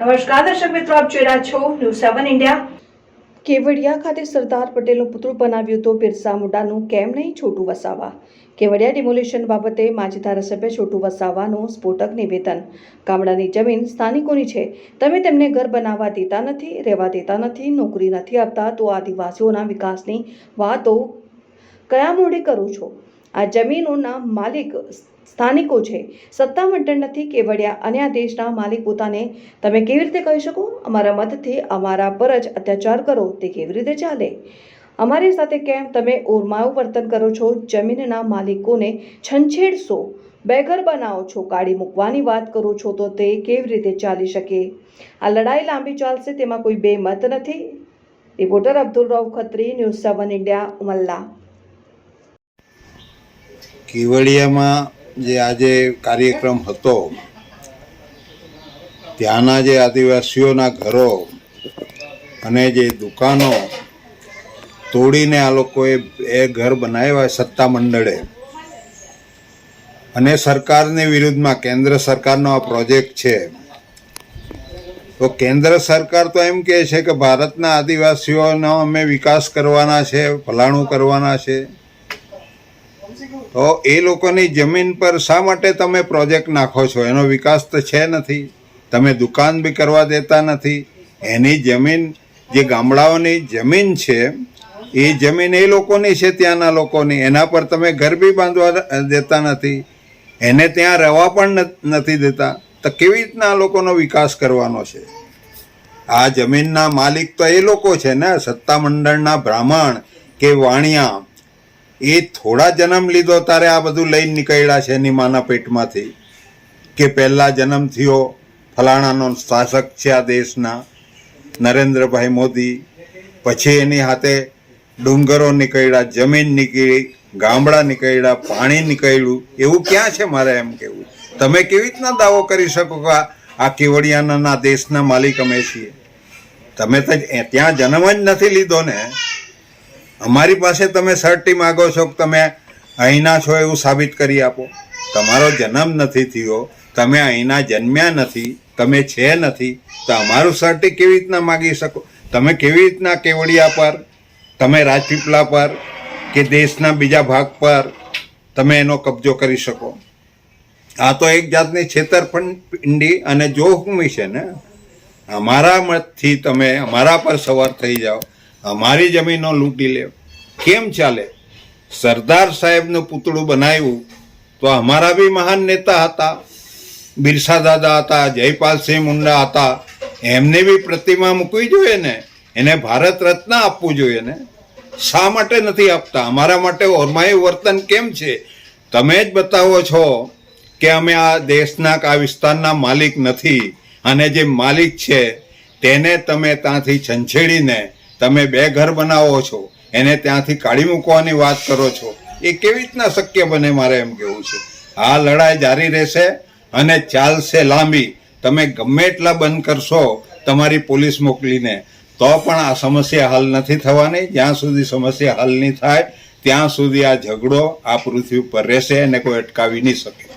નમસ્કાર, દર્શક મિત્રો, આપ જોઈ રહ્યા છો ન્યૂઝ સેવન ઇન્ડિયા કેવડિયા ખાતે સરદાર પટેલનું પુતળું બનાવ્યું તો બિરસા મુંડાનું કેમ નહીં છોટું વસાવા? કેવડિયા ડિમોલિશન બાબતે માજી ધારાસભ્ય છોટું વસાવાનું સ્ફોટક નિવેદન. ગામડાની જમીન સ્થાનિકોની છે. તમે તેમને ઘર બનાવવા દેતા નથી, રહેવા દેતા નથી, નોકરી નથી આપતા, તો આદિવાસીઓના વિકાસની વાતો કયા મોડે કરો છો? આ જમીનોના માલિક સ્થાનિકો છે. સત્તા મંડળ નથી કેવડિયા અને આ દેશના માલિક પોતાને તમે કેવી રીતે કહી શકો? અમારા મતથી અમારા પર જ અત્યાચાર કરો, તે કેવી રીતે ચાલે? અમારી સાથે કેમ તમે ઓરમાયું વર્તન કરો છો? જમીનના માલિકોને છંછેડશો. બેઘર બનાવો છો કાઢી મૂકવાની વાત કરો છો તો તે કેવી રીતે ચાલી શકે? આ લડાઈ લાંબી ચાલશે તેમાં કોઈ બે મત નથી. Reporter Abdul Rao Khatri, news seven India, Umalla. કેવડિયામાં જે આજે કાર્યક્રમ હતો, ત્યાંના જે આદિવાસીઓના ઘરો અને જે દુકાનો તોડીને આ લોકોએ એ ઘર બનાવ્યા સત્તા મંડળે. અને સરકારની વિરુદ્ધમાં કેન્દ્ર સરકારનો આ પ્રોજેક્ટ છે. તો કેન્દ્ર સરકાર તો એમ કહે છે કે ભારતના આદિવાસીઓનો અમે વિકાસ કરવાના છે ફલાણું કરવાના છે. તો એ લોકોની જમીન પર શા માટે તમે પ્રોજેક્ટ નાખો છો? એનો વિકાસ તો છે નથી. તમે દુકાન બી કરવા દેતા નથી. એની જમીન, જે ગામડાઓની જમીન છે, એ જમીન એ લોકોની છે ત્યાંના લોકોની. એના પર તમે ઘર બી બાંધવા દેતા નથી. એને ત્યાં રહેવા પણ નથી દેતા. તો કેવી રીતના આ લોકોનો વિકાસ કરવાનો છે? આ જમીનના માલિક તો એ લોકો છે ને? સત્તામંડળના બ્રાહ્મણ કે વાણિયા એ થોડા જન્મ લીધો તારે આ બધું લઈને નીકળ્યા છે એની માના પેટમાંથી કે પહેલા જન્મ થયો ફલાણાનો શાસક છે આ દેશના નરેન્દ્રભાઈ મોદી. પછી એની હાથે ડુંગરો નીકળ્યા, જમીન નીકળી, ગામડા નીકળ્યા, પાણી નીકળ્યું. એવું ક્યાં છે મારે એમ કેવું? તમે કેવી રીતના દાવો કરી શકો કે આ- કેવડિયાના દેશના માલિક અમે છીએ? તમે તો ત્યાં જન્મ જ નથી લીધો ને. અમારી પાસે તમે સર્ટી માગો છો કે તમે અહીંના છો એવું સાબિત કરી આપો. તમારો જન્મ નથી થયો, તમે અહીંના જન્મ્યા નથી, તમે છે નથી, તો અમારું સર્ટી કેવી રીતના માગી શકો? તમે કેવી રીતના કેવડિયા પર, તમે રાજપીપળા પર કે દેશના બીજા ભાગ પર તમે એનો કબજો કરી શકો? આ તો એક જાતની છેતરપિંડી અને જોખમી છે ને? અમારા મતથી તમે, અમારા પર સવાર થઈ જાઓ. અમારી જમીનો લૂંટી લે. કેમ ચાલે? સરદાર સાહેબનું પૂતળું બનાવ્યું તો અમારા બી મહાન નેતા હતા. બિરસા દાદા હતા જયપાલસિંહ મુંડા હતા. એમને બી પ્રતિમા મૂકવી જોઈએ ને? એને ભારત રત્ન આપવું જોઈએ ને? શા માટે નથી આપતા? અમારા માટે ઓરમાયું વર્તન કેમ છે? તમે જ બતાવો છો કે અમે આ દેશના આ વિસ્તારના માલિક નથી. અને જે માલિક છે, તેને તમે ત્યાંથી છંછેડીને તમે બે ઘર બનાવો છો, એને ત્યાંથી કાઢી મૂકવાની વાત કરો છો, એ કેવી રીતના શક્ય બને મારે એમ કેવું છે? આ લડાઈ જારી રહેશે અને ચાલશે લાંબી. તમે ગમે એટલા બંધ કરશો તમારી પોલીસ મોકલીને. તો પણ આ સમસ્યા હલ નથી થવાની. જ્યાં સુધી સમસ્યા હલ નહીં થાય, ત્યાં સુધી આ ઝઘડો આ પૃથ્વી ઉપર રહેશે અને કોઈ અટકાવી નહીં શકે.